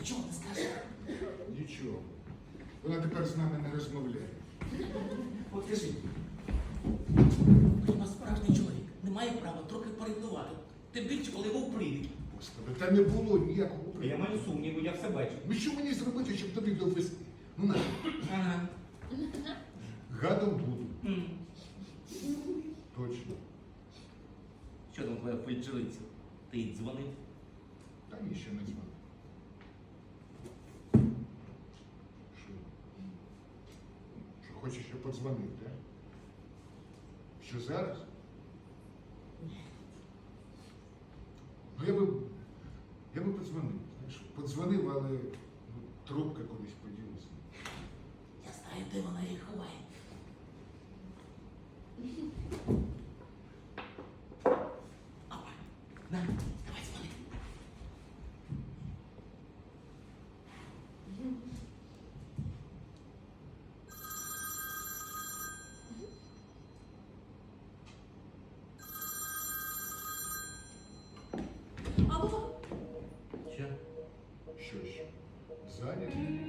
Нічого не скаже. Нічого. Вона тепер з нами не розмовляє. От скажи, хто нас справжній чоловік не має права трохи порівнувати. Тим більше, коли вовк прийде. Господи, та не було ніякого Я приводу. маю сумніви, я все бачу. Ну що мені зробити, щоб тобі довести? Ну на, Ага. гадом буду. М. Точно. Що там твоя фельдшериця? Ти їй дзвонив? Та ні, ще не дзвонив. Що? Що хочеш, я подзвонив, так? Що зараз? Ну я би. Я би подзвонив. Знаєш, подзвонив, але ну, трубка кудись поділася. Я знаю, де вона її ховає. Опа. На, Алло, Що? Що ж, зайнятий?